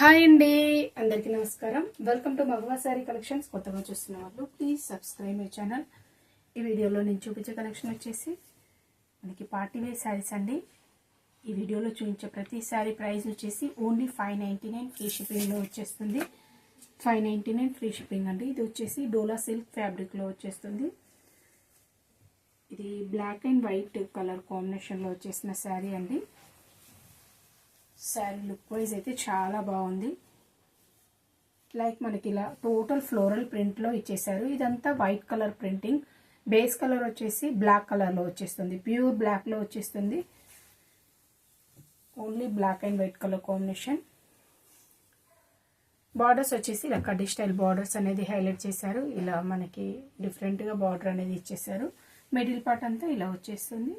Hi అండి. అందరికీ నమస్కారం. వెల్కమ్ టు మగవా శారీ కలెక్షన్స్ కొత్తగా చూస్తున్న వాళ్ళు ప్లీజ్ సబ్స్క్రైబ్ మై ఛానల్ ఈ వీడియోలో నేను చూపించే కలెక్షన్ వచ్చేసి మనకి పార్టీ వేర్ శారీస్ అండి. ఈ వీడియోలో చూపించే ప్రతి శారీ ప్రైస్ వచ్చేసి only five ninety nine free షిప్పింగ్లో వచ్చేస్తుంది. Five ninety nine free shipping అండి. ఇది వచ్చేసి డోలా సిల్క్ ఫ్యాబ్రిక్లో వచ్చేస్తుంది. ఇది బ్లాక్ అండ్ వైట్ కలర్ కాంబినేషన్లో వచ్చేసిన శారీ అండి. శారీ లుక్ వైజ్ అయితే చాలా బాగుంది. లైక్ మనకి ఇలా టోటల్ ఫ్లోరల్ ప్రింట్లో ఇచ్చేసారు ఇదంతా white colour printing base colour వచ్చేసి బ్లాక్ కలర్లో వచ్చేస్తుంది. ప్యూర్ బ్లాక్లో వచ్చేస్తుంది. Only black and white colour combination borders వచ్చేసి ఇలా కడ్డీ స్టైల్ బార్డర్స్ అనేది హైలైట్ చేశారు. ఇలా మనకి డిఫరెంట్గా బార్డర్ అనేది ఇచ్చేసారు మిడిల్ పార్ట్ అంతా ఇలా వచ్చేస్తుంది.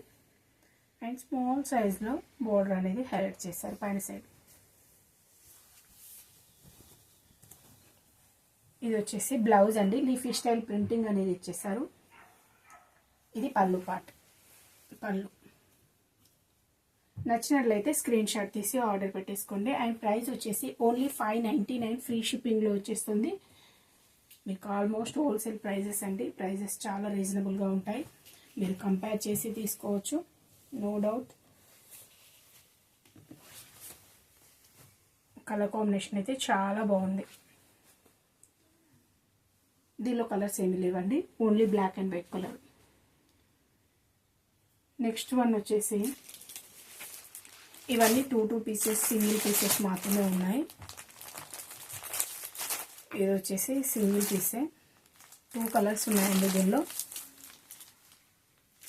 అండ్ స్మాల్ సైజ్లో బోర్డర్ అనేది హైలైట్ చేశారు పైన సైడ్. ఇది వచ్చేసి బ్లౌజ్ అండి. లీఫీ స్టైల్ ప్రింటింగ్ అనేది ఇచ్చేసారు ఇది పళ్ళు పార్ట్. పళ్ళు. నచ్చినట్లయితే స్క్రీన్ షాట్ తీసి ఆర్డర్ పెట్టేసుకోండి. అండ్ ప్రైస్ వచ్చేసి only five ninety nine free షిప్పింగ్లో వచ్చేస్తుంది. మీకు ఆల్మోస్ట్ హోల్సేల్ ప్రైజెస్ అండి. ప్రైజెస్ చాలా రీజనబుల్గా ఉంటాయి. మీరు కంపేర్ చేసి తీసుకోవచ్చు. నో డౌట్ కలర్ కాంబినేషన్ అయితే చాలా బాగుంది. దీనిలో కలర్స్ ఏమి లేవండి. Only black and white colour next one వచ్చేసి ఇవన్నీ two two pieces single pieces మాత్రమే ఉన్నాయి. ఇది వచ్చేసి సింగిల్ పీసే టూ కలర్స్ ఉన్నాయండి దీనిలో.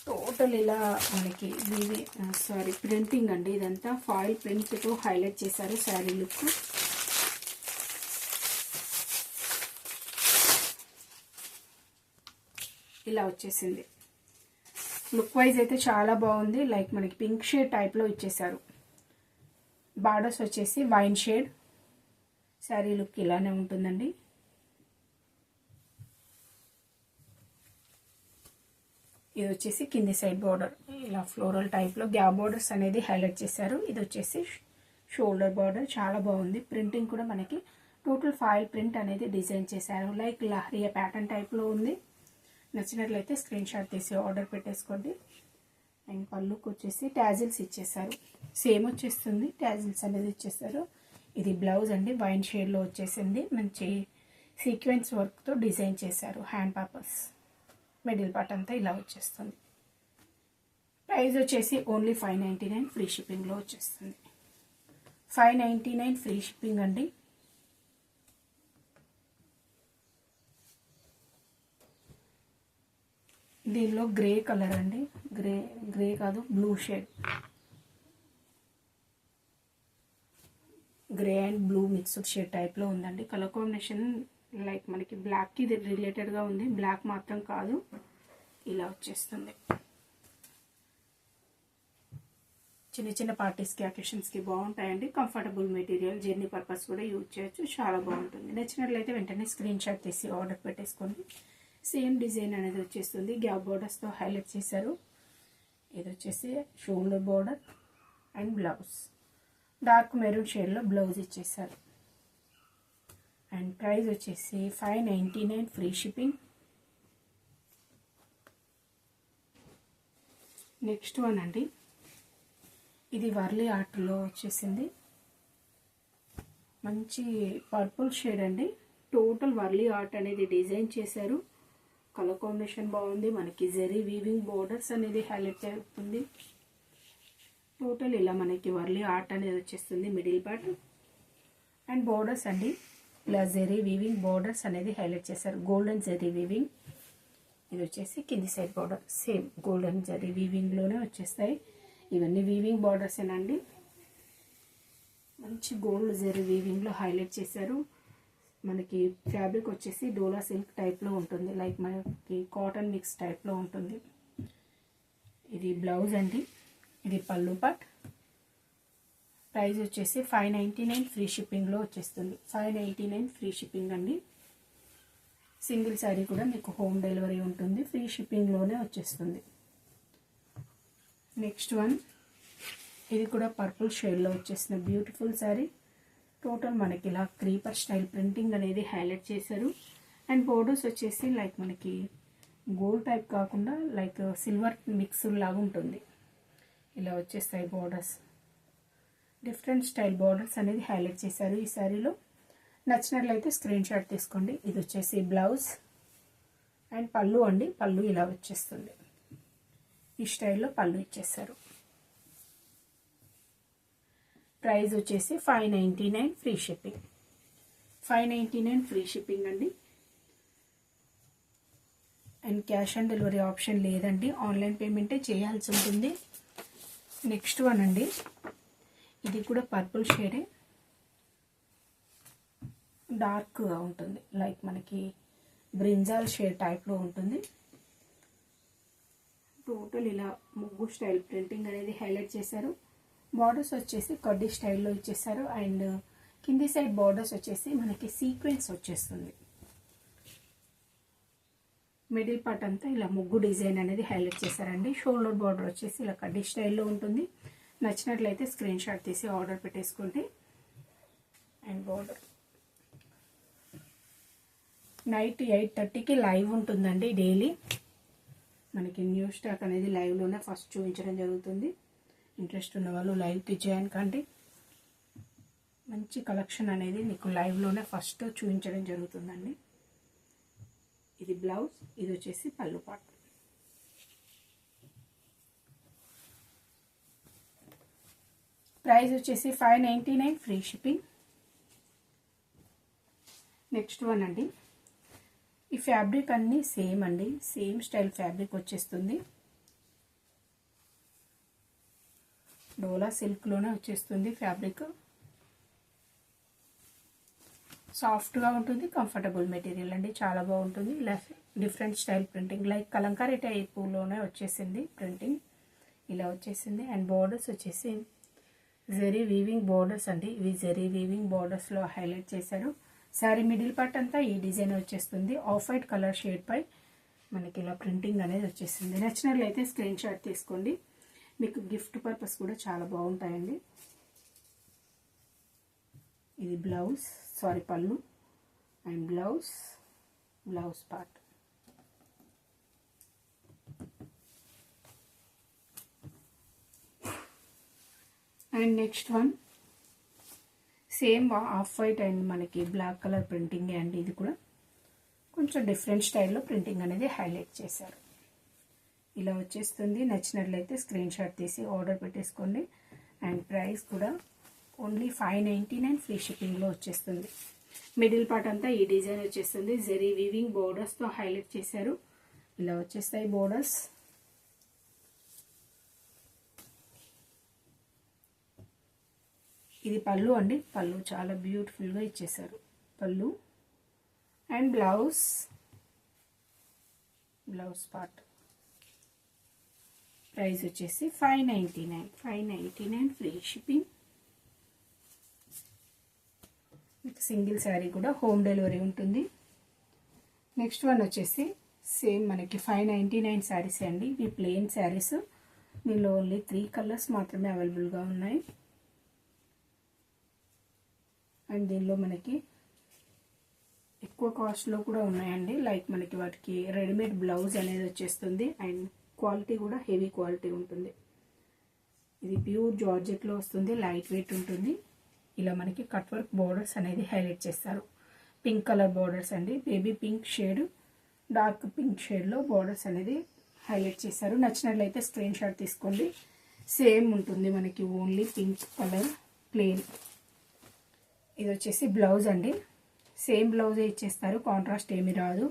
టోటల్ ఇలా మనకి ఇది సారీ ప్రింటింగ్ అండి. ఇదంతా ఫాయిల్ ప్రింట్తో హైలైట్ చేశారు శారీ లుక్ ఇలా వచ్చేసింది. లుక్ వైజ్ అయితే చాలా బాగుంది. లైక్ మనకి పింక్ షేడ్ టైప్లో ఇచ్చేసారు బార్డర్స్ వచ్చేసి వైన్ షేడ్ శారీ లుక్ ఇలానే ఉంటుందండి. ఇది వచ్చేసి కింది సైడ్ బార్డర్ ఇలా ఫ్లోరల్ టైప్లో గ్యాప్ బార్డర్స్ అనేది హైలైట్ చేశారు. ఇది వచ్చేసి షోల్డర్ బార్డర్ చాలా బాగుంది. ప్రింటింగ్ కూడా మనకి టోటల్ ఫైల్ ప్రింట్ అనేది డిజైన్ చేశారు. లైక్ లహరియా ప్యాటర్న్ టైప్లో ఉంది. నచ్చినట్లయితే స్క్రీన్ షాట్ తీసి ఆర్డర్ పెట్టేసుకోండి. అండ్ పళ్ళుకి వచ్చేసి ట్యాజిల్స్ ఇచ్చేసారు సేమ్ వచ్చేస్తుంది. ట్యాజిల్స్ అనేది ఇచ్చేసారు ఇది బ్లౌజ్ అండి. వైన్ షేడ్లో వచ్చేసింది. మంచి సీక్వెన్స్ వర్క్తో డిజైన్ చేశారు. హ్యాండ్ పాపర్స్ మిడిల్ పార్ట్ అంతా ఇలా వచ్చేస్తుంది. ప్రైస్ వచ్చేసి only five ninety nine free షిప్పింగ్లో వచ్చేస్తుంది. Five ninety nine free shipping అండి. దీనిలో గ్రే కలర్ అండి. గ్రే గ్రే కాదు blue shade. Grey and blue mixed shade టైప్లో ఉందండి. కలర్ కాంబినేషన్ లైక్ మనకి బ్లాక్కి ఇది రిలేటెడ్గా ఉంది. బ్లాక్ మాత్రం కాదు. ఇలా వచ్చేస్తుంది. చిన్న చిన్న పార్టీస్కి అకేషన్స్కి బాగుంటాయండి. కంఫర్టబుల్ మెటీరియల్ జర్నీ పర్పస్ కూడా యూజ్ చేయొచ్చు. చాలా బాగుంటుంది. నచ్చినట్లయితే వెంటనే స్క్రీన్ షాట్ తీసి ఆర్డర్ పెట్టేసుకోండి. సేమ్ డిజైన్ అనేది వచ్చేస్తుంది. గ్యాప్ బోర్డర్స్తో హైలైట్ చేశారు. ఇది వచ్చేసి shoulder border and blouse dark maroon షేడ్లో బ్లౌజ్ ఇచ్చేసారు అండ్ ప్రైస్ వచ్చేసి five ninety nine free shipping. Next one అండి. ఇది వర్లీ ఆర్ట్లో వచ్చేసింది. మంచి పర్పుల్ షేడ్ అండి. టోటల్ వర్లీ ఆర్ట్ అనేది డిజైన్ చేశారు. కలర్ కాంబినేషన్ బాగుంది. మనకి జెరీ వీవింగ్ బోర్డర్స్ అనేది హైలైట్ అవుతుంది టోటల్ ఇలా మనకి వర్లీ ఆర్ట్ అనేది వచ్చేస్తుంది మిడిల్ పార్ట్. అండ్ బోర్డర్స్ అండి. ఇలా జెరీ వీవింగ్ బోర్డర్స్ అనేది హైలైట్ చేశారు. Golden zari weaving. ఇది వచ్చేసి కింది side border. Same golden zari వీవింగ్లోనే వచ్చేస్తాయి. ఇవన్నీ వీవింగ్ బార్డర్సేనండి మంచి గోల్డ్ జరీ వీవింగ్లో హైలైట్ చేశారు. మనకి ఫ్యాబ్రిక్ వచ్చేసి డోలా సిల్క్ టైప్లో ఉంటుంది. లైక్ మనకి కాటన్ మిక్స్ టైప్లో ఉంటుంది. ఇది బ్లౌజ్ అండి. ఇది పళ్ళు పాట్ ప్రైస్ వచ్చేసి ఫైవ్ నైంటీ నైన్ ఫ్రీ షిప్పింగ్లో వచ్చేస్తుంది. Five ninety nine free shipping అండి. సింగిల్ శారీ కూడా మీకు హోమ్ డెలివరీ ఉంటుంది. ఫ్రీ షిప్పింగ్లోనే వచ్చేస్తుంది. Next one. ఇది కూడా పర్పుల్ షేడ్లో వచ్చేసిన బ్యూటిఫుల్ శారీ టోటల్ మనకి ఇలా క్రీపర్ స్టైల్ ప్రింటింగ్ అనేది హైలైట్ చేశారు. అండ్ బోర్డర్స్ వచ్చేసి లైక్ మనకి గోల్డ్ టైప్ కాకుండా లైక్ సిల్వర్ మిక్స్ లాగా ఉంటుంది ఇలా వచ్చేస్తాయి బోర్డర్స్. డిఫరెంట్ స్టైల్ బోర్డర్స్ అనేది హైలైట్ చేశారు ఈ శారీలో. నచ్చినట్లయితే స్క్రీన్ షాట్ తీసుకోండి. ఇది వచ్చేసి బ్లౌజ్ అండ్ పళ్ళు అండి. పళ్ళు ఇలా వచ్చేస్తుంది. ఈ స్టైల్లో పళ్ళు ఇచ్చేస్తారు ప్రైస్ వచ్చేసి five ninety nine free shipping. Five ninety nine free shipping అండి. And cash on delivery option లేదండి. ఆన్లైన్ పేమెంటే చేయాల్సి ఉంటుంది. నెక్స్ట్ వన్ అండి. ఇది కూడా పర్పుల్ షేడే. డార్క్గా ఉంటుంది. లైక్ మనకి బ్రింజాల్ షేడ్ టైప్లో ఉంటుంది. టోటల్ ఇలా ముగ్గు స్టైల్ ప్రింటింగ్ అనేది హైలైట్ చేశారు. బార్డర్స్ వచ్చేసి కడ్డీ స్టైల్లో ఇచ్చేసారు అండ్ కింది సైడ్ బార్డర్స్ వచ్చేసి మనకి సీక్వెన్స్ వచ్చేస్తుంది. మిడిల్ పార్ట్ అంతా ఇలా ముగ్గు డిజైన్ అనేది హైలైట్ చేశారండి. షోల్డర్ బార్డర్ వచ్చేసి ఇలా కడ్డీ స్టైల్లో ఉంటుంది. నచ్చినట్లయితే స్క్రీన్ షాట్ తీసి ఆర్డర్ పెట్టేసుకోండి. అండ్ బోర్డర్ నైట్ ఎయిట్ థర్టీకి లైవ్ ఉంటుందండి డైలీ. మనకి న్యూ స్టాక్ అనేది లైవ్లోనే ఫస్ట్ చూపించడం జరుగుతుంది. ఇంట్రెస్ట్ ఉన్న వాళ్ళు లైవ్కి జాయిన్ కండి. మంచి కలెక్షన్ అనేది మీకు లైవ్లోనే ఫస్ట్ చూపించడం జరుగుతుందండి. ఇది బ్లౌజ్ ఇది వచ్చేసి పళ్ళు పాటు. ప్రైస్ వచ్చేసి five ninety nine free shipping. Next one అండి. ఈ ఫ్యాబ్రిక్ అన్నీ సేమ్ అండి. సేమ్ స్టైల్ ఫ్యాబ్రిక్ వచ్చేస్తుంది. డోలా సిల్క్లోనే వచ్చేస్తుంది ఫ్యాబ్రిక్. సాఫ్ట్గా ఉంటుంది కంఫర్టబుల్ మెటీరియల్ అండి. చాలా బాగుంటుంది. ఇలా different style printing like Kalamkari టైపులోనే వచ్చేసింది ప్రింటింగ్. ఇలా వచ్చేసింది. అండ్ బోర్డర్స్ వచ్చేసి జెరీ వీవింగ్ బోర్డర్స్ అండి. ఇవి జెరీ వీవింగ్ బోర్డర్స్లో హైలైట్ చేశారు. శారీ మిడిల్ పార్ట్ అంతా ఈ డిజైన్ వచ్చేస్తుంది. ఆఫ్ వైట్ కలర్ షేడ్ పై మనకి ఇలా ప్రింటింగ్ అనేది వచ్చేస్తుంది. నచ్చినట్లయితే స్క్రీన్ షాట్ తీసుకోండి. మీకు గిఫ్ట్ పర్పస్ కూడా చాలా బాగుంటాయండి. ఇది blouse sari pallu and blouse blouse part and next one. Same off white and మనకి బ్లాక్ కలర్ ప్రింటింగ్ అండి ఇది కూడా. కొంచెం డిఫరెంట్ స్టైల్లో ప్రింటింగ్ అనేది హైలైట్ చేశారు. ఇలా వచ్చేస్తుంది. నచ్చినట్లయితే స్క్రీన్ షాట్ తీసి ఆర్డర్ పెట్టేసుకోండి. అండ్ ప్రైస్ కూడా only five ninety nine free షిప్పింగ్లో వచ్చేస్తుంది. మిడిల్ పార్ట్ అంతా ఈ డిజైన్ వచ్చేస్తుంది. జెరీ వీవింగ్ బోర్డర్స్తో హైలైట్ చేశారు. ఇలా వచ్చేస్తాయి బోర్డర్స్. ఇది పళ్ళు అండి. పళ్ళు చాలా బ్యూటిఫుల్గా ఇచ్చేసారు pallu and blouse. Blouse part. Price వచ్చేసి five ninety nine. Five ninety nine free shipping. మీకు సింగిల్ శారీ కూడా హోమ్ డెలివరీ ఉంటుంది. నెక్స్ట్ వన్ వచ్చేసి సేమ్ మనకి ఫైవ్ నైంటీ నైన్ శారీస్ అండి. ఇవి ప్లెయిన్ శారీస్. దీనిలో ఓన్లీ త్రీ కలర్స్ మాత్రమే అవైలబుల్గా ఉన్నాయి. అండ్ దీనిలో మనకి ఎక్కువ కాస్ట్లో కూడా ఉన్నాయండి. లైక్ మనకి వాటికి రెడీమేడ్ బ్లౌజ్ అనేది వచ్చేస్తుంది. అండ్ క్వాలిటీ కూడా హెవీ క్వాలిటీ ఉంటుంది. ఇది ప్యూర్ జార్జెట్లో వస్తుంది. లైట్ వెయిట్ ఉంటుంది. ఇలా మనకి కట్ వర్క్ బార్డర్స్ అనేది హైలైట్ చేస్తారు. పింక్ కలర్ బార్డర్స్ అండి. Baby pink shade dark pink షేడ్లో బోర్డర్స్ అనేది హైలైట్ చేశారు నచ్చినట్లయితే స్క్రీన్ షాట్ తీసుకోండి. సేమ్ ఉంటుంది మనకి ఓన్లీ పింక్ కలర్ ప్లెయిన్ ఇది వచ్చేసి బ్లౌజ్ అండి. సేమ్ బ్లౌజే ఇచ్చేస్తారు కాంట్రాస్ట్ ఏమి రాదు.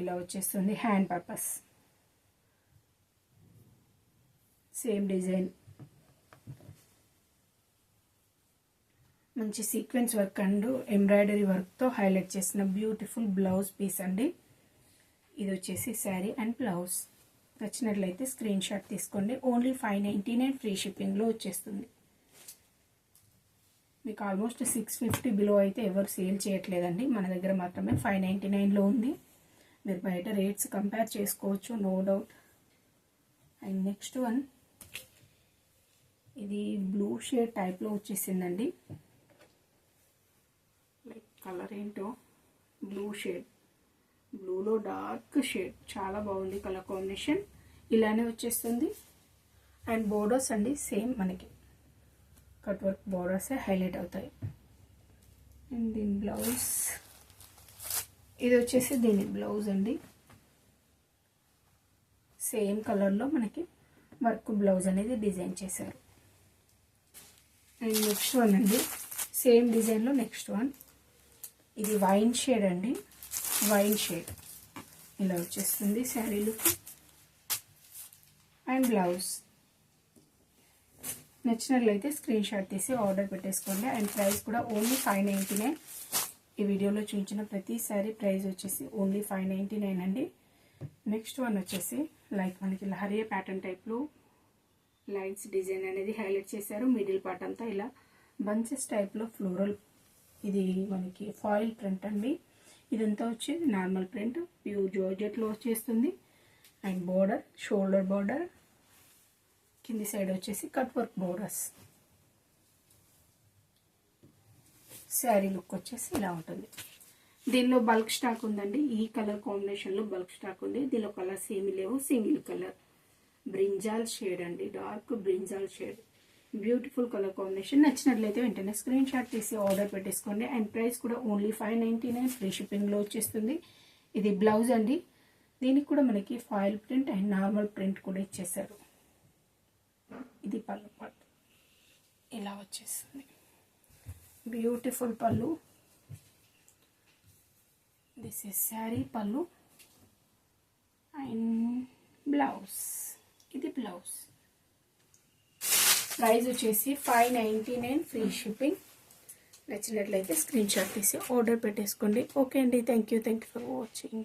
ఇలా వచ్చేస్తుంది హ్యాండ్ పర్పస్. Same design. మంచి సీక్వెన్స్ వర్క్ అండ్ ఎంబ్రాయిడరీ వర్క్తో హైలైట్ చేసిన బ్యూటిఫుల్ బ్లౌజ్ పీస్ అండి. ఇది వచ్చేసి శారీ అండ్ బ్లౌజ్. నచ్చినట్లయితే స్క్రీన్ షాట్ తీసుకోండి. Only five ninety nine free షిప్పింగ్లో వచ్చేస్తుంది. మీకు ఆల్మోస్ట్ సిక్స్ ఫిఫ్టీ బిలో అయితే ఎవరు సేల్ చేయట్లేదండి. మన దగ్గర మాత్రమే ఫైవ్ నైంటీ నైన్లో ఉంది. మీరు బయట రేట్స్ కంపేర్ చేసుకోవచ్చు no doubt and next one ఇది బ్లూ షేడ్ టైప్లో వచ్చేసిందండి. లైక్ కలర్ ఏంటో? బ్లూ షేడ్ బ్లూలో డార్క్ షేడ్ చాలా బాగుంది కలర్ కాంబినేషన్ ఇలానే వచ్చేస్తుంది. అండ్ బోర్డర్స్ అండి సేమ్ మనకి. కట్ వర్క్ బోర్డర్సే హైలైట్ అవుతాయి. అండ్ దీని బ్లౌజ్. ఇది వచ్చేసి దీని బ్లౌజ్ అండి. సేమ్ కలర్లో మనకి వర్క్ బ్లౌజ్ అనేది డిజైన్ చేశారు. అండ్ నెక్స్ట్ వన్ అండి. సేమ్ డిజైన్లో నెక్స్ట్ వన్. ఇది వైన్ షేడ్ అండి. Wine shade. ఇలా వచ్చేస్తుంది శారీ లుక్. And blouse. నచ్చినట్లయితే స్క్రీన్ షాట్ తీసి ఆర్డర్ పెట్టేసుకోండి. అండ్ ప్రైస్ కూడా ఓన్లీ ఫైవ్ నైంటీ నైన్ ఈ వీడియోలో చూపించిన ప్రతిసారి ప్రైస్ వచ్చేసి ఓన్లీ ఫైవ్ నైంటీ నైన్ అండి నెక్స్ట్ వన్ వచ్చేసి లైక్ మనకి లహరియా ప్యాటర్న్ టైప్లో లైన్స్ డిజైన్ అనేది హైలైట్ చేశారు. మిడిల్ పార్ట్ అంతా ఇలా బంచెస్ టైప్లో ఫ్లోరల్. ఇది మనకి ఫాయిల్ ప్రింట్ అండి. ఇదంతా వచ్చేది నార్మల్ ప్రింట్. ప్యూర్ జార్జెట్లో వచ్చేస్తుంది. And border shoulder border. కింది సైడ్ వచ్చేసి cut work borders. Sari look వచ్చేసి ఇలా ఉంటుంది. దీనిలో బల్క్ స్టాక్ ఉందండి. ఈ కలర్ కాంబినేషన్లో బల్క్ స్టాక్ ఉంది. దీనిలో కలర్స్ ఏమీ లేవు. Single colour. బ్రింజాల్ షేడ్ అండి. Dark brinjal shade. Beautiful colour combination. నచ్చినట్లయితే వెంటనే స్క్రీన్ షాట్ తీసి ఆర్డర్ పెట్టేసుకోండి. అండ్ ప్రైస్ కూడా only five ninety nine. Free షిప్పింగ్లో వచ్చేస్తుంది. ఇది బ్లౌజ్ అండి. దీనికి కూడా మనకి foil print and normal print కూడా ఇచ్చేసారు ఇది పళ్ళు పాటు ఇలా వచ్చేస్తుంది బ్యూటిఫుల్ పళ్ళు. This is sari pallu. And blouse ఇది బ్లౌజ్ ప్రైస్ వచ్చేసి five ninety nine free shipping నచ్చినట్లయితే స్క్రీన్ షాట్ తీసి ఆర్డర్ పెట్టేసుకోండి. ఓకే అండి. Thank you thank you for watching